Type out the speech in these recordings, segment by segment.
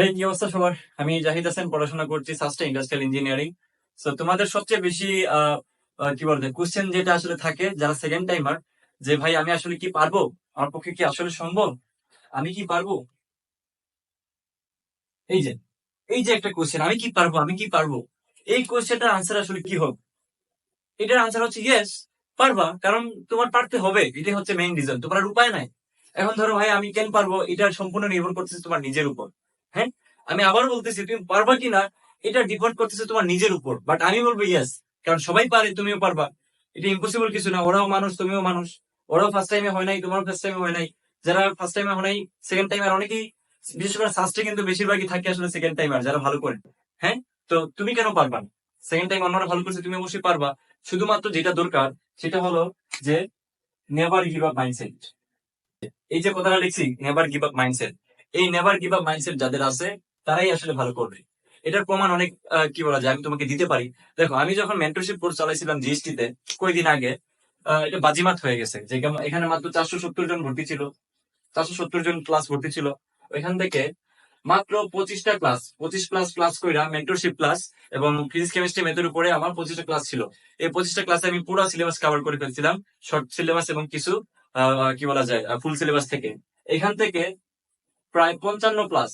হে, কি অবস্থা সবার? আমি জাহিদ হাসান, পড়াশোনা করছি সাস্টে ইন্ডাস্ট্রিয়াল ইঞ্জিনিয়ারিং সো তোমাদের সবচেয়ে বেশি কি বলতে কোশ্চেন যেটা আসলে থাকে যারা সেকেন্ড টাইমার যে ভাই, আমি আসলে কি পারব? আমার পক্ষে কি আসলে সম্ভব? আমি কি পারব? এই যে এই যে একটা কোশ্চেন আমি কি পারব? আমি কি পারব? এই কোশ্চেনটার আনসার আসলে কি হোক? এটার আনসার হচ্ছে ইয়েস পারবা, কারণ তোমার পারতে হবে। এটাই হচ্ছে মেইন রিজন তোমার উপায় নাই। এখন ধরো ভাই, আমি কেন পারব? এটা সম্পূর্ণ নির্ভর করতেছে তোমার নিজের উপর। হ্যাঁ? আমি আবার বলতেছি, তুমি পারবা কিনা এটা ডিপেন্ড করতেছে তোমার নিজের উপর। বাট আমি বলব ইয়াস কারণ সবাই পারে, তুমিও পারবা। এটা ইম্পসিবল কিছু না, ওরাও মানুষ, তুমিও মানুষ। ওরাও ফার্স্ট টাইমে হয় নাই তোমার ফার্স্ট টাইমে হয় নাই। যারা ফার্স্ট টাইমে হয় নাই সেকেন্ড টাইমার অনেকেই, বিশেষ করে ফার্স্টে কিন্তু বেশিরভাগই থাকে আসলে সেকেন্ড টাইমার যারা ভালো করে। হ্যাঁ? তো তুমি কেন পারবা না? সেকেন্ড টাইম অন্যরা ভালো করছে, তুমি অবশ্যই পারবা। শুধুমাত্র যেটা দরকার, সেটা হলো যে নেভার গিভ আপ মাইন্ডসেট এই যে কথাটা লিখছি নেভার গিভ আপ মাইন্ডসেট এই নেভার গিভ আপ মাইন্ডসেট যাদের আছে, তারাই আসলে ভালো করবে। এটার প্রমাণ অনেক কি বলা যায়, আমি তোমাকে দিতে পারি। দেখো, আমি যখন মেন্টরশিপ কোর্স চালাইছিলাম জিএসটি তে কয়েকদিন আগে এটা বাজিমাত হয়ে গেছে। যে এখানে মাত্র চারশো সত্তর জন ভর্তি ছিল, চারশো সত্তর জন ক্লাস ভর্তি ছিল। ওইখান থেকে মাত্র পঁচিশটা ক্লাস পঁচিশ প্লাস ক্লাস কইরা মেন্টরশিপ ক্লাস এবং ফিজিক্স কেমিস্ট্রি মেথের উপরে আমার পঁচিশটা ক্লাস ছিল। এই পঁচিশটা ক্লাসে আমি পুরো সিলেবাস কভার করে ফেলছিলাম শর্ট সিলেবাস এবং কিছু কি বলা যায় ফুল সিলেবাস থেকে। এখান থেকে প্রায় পঞ্চান্ন প্লাস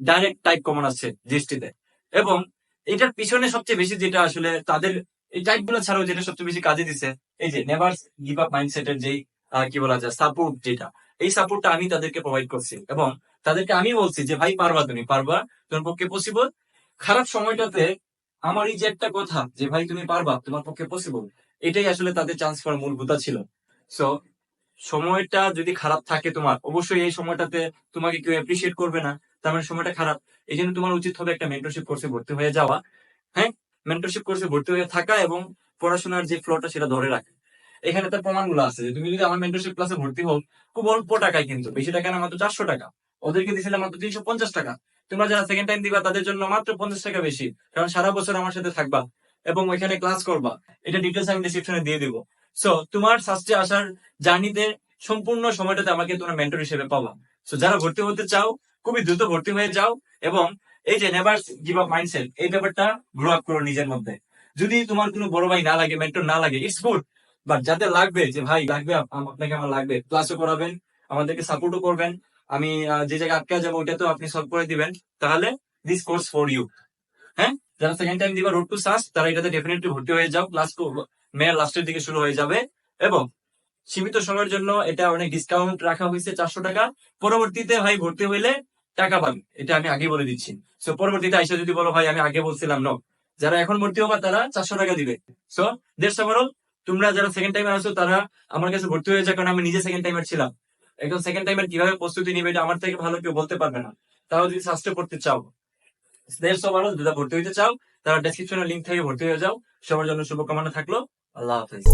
ডাইরেক্ট টাইপ কমন আসছে জিএসটিতে এবং এটার পিছনে সবচেয়ে বেশি যেটা আসলে তাদের এই টাইপগুলো ছাড়াও যেটা সবচেয়ে বেশি কাজে দিছে, এই যে নেভার গিভ আপ মাইন্ডসেটের যেই কি বলা যায় সাপোর্ট যেটা, এই সাপোর্টটা আমি তাদেরকে প্রোভাইড করছি। এবং তাদেরকে আমি বলছি যে, ভাই, পারবা তুমি, পারবা, তোমার পক্ষে পসিবল খারাপ সময়টাতে আমার এই যে একটা কথা যে, ভাই, তুমি পারবা, তোমার পক্ষে পসিবল এটাই আসলে তাদের চান্স পাওয়ার মূল কথা ছিল। সো সময়টা যদি খারাপ থাকে তোমার, অবশ্যই এই সময়টাতে তোমাকে কেউ অ্যাপ্রিসিয়েট করবে না। তার মানে সময়টা খারাপ। এই জন্য তোমার উচিত হবে একটা মেন্টরশিপ কোর্সে ভর্তি হয়ে যাওয়া। হ্যাঁ? মেন্টরশিপ কোর্সে ভর্তি হয়ে থাকা এবং পড়াশোনার যে ফ্লোটা সেটা ধরে রাখা। এখানে তার প্রমাণগুলো আছে যে তুমি যদি আমার মেন্টরশিপ ক্লাসে ভর্তি হও, খুব অল্প টাকায় কিন্তু, বেশি টাকা না, মাত্র চারশো টাকা। ওদেরকে দিয়েছিলাম মাত্র তিনশো পঞ্চাশ টাকা। তোমরা যারা সেকেন্ড টাইম দিবা, তাদের জন্য মাত্র পঞ্চাশ টাকা বেশি। কারণ সারা বছর আমার সাথে থাকবা এবং ওইখানে ক্লাস করবা। এটা ডিটেলস আমি ডিসক্রিপশনে দিয়ে দিব। সো তোমার সাস্টে আসার জার্নিতে সম্পূর্ণ সময়টাতে আমাকে তোমরা মেন্টর হিসেবে পাবা। সো যারা ভর্তি হতে চাও, খুবই দ্রুত ভর্তি হয়ে যাও এবং এই যে নেভার গিভ আপ মাইন্ডসেট এই ব্যাপারটা গ্রো আপ করো নিজের মধ্যে। যদি তোমার কোনো বড় ভাই না লাগে মেন্টর না লাগে ইটস গুড বাট যাদের লাগবে যে, ভাই, লাগবে আপনাকে আমার লাগবে ক্লাসও করাবেন, আমাদেরকে সাপোর্টও করবেন, আমি যে জায়গায় আটকে যাব, ওইটা তো আপনি সলভ করে দিবেন, তাহলে দিস কোর্স ফর ইউ হ্যাঁ? যারা সেকেন্ড টাইম দিবা রোড টু সাস তারা এটাতে ডেফিনেটলি ভর্তি হয়ে যাও ক্লাস মেয়ের লাস্টের দিকে শুরু হয়ে যাবে এবং সীমিত সময়ের জন্য এটা অনেক ডিসকাউন্ট রাখা হয়েছে চারশো টাকা। পরবর্তীতে ভাই ভর্তি হইলে টাকা পাবে। এটা আমি আগে বলে দিচ্ছি। সো পরবর্তীতে আইসা যদি বলো, ভাই, আমি আগে বলছিলাম ন যারা এখন ভর্তি হবা, তারা চারশো টাকা দিবে। সো দেড়শো ওভারঅল তোমরা যারা সেকেন্ড টাইমার আসো তারা আমার কাছে ভর্তি হয়ে যায় কারণ আমি নিজে সেকেন্ড টাইমার ছিলাম। একদম সেকেন্ড টাইমার কীভাবে প্রস্তুতি নিবে, এটা আমার থেকে ভালো কেউ বলতে পারবে না। তাও যদি সাস্টে পড়তে চাও, দেড়শো ওভারঅল যারা ভর্তি হইতে চাও তারা ডেসক্রিপশনের লিঙ্ক থেকে ভর্তি হয়ে যাও। সবার জন্য শুভকামনা থাকল। আল্লাহ হাফেজ।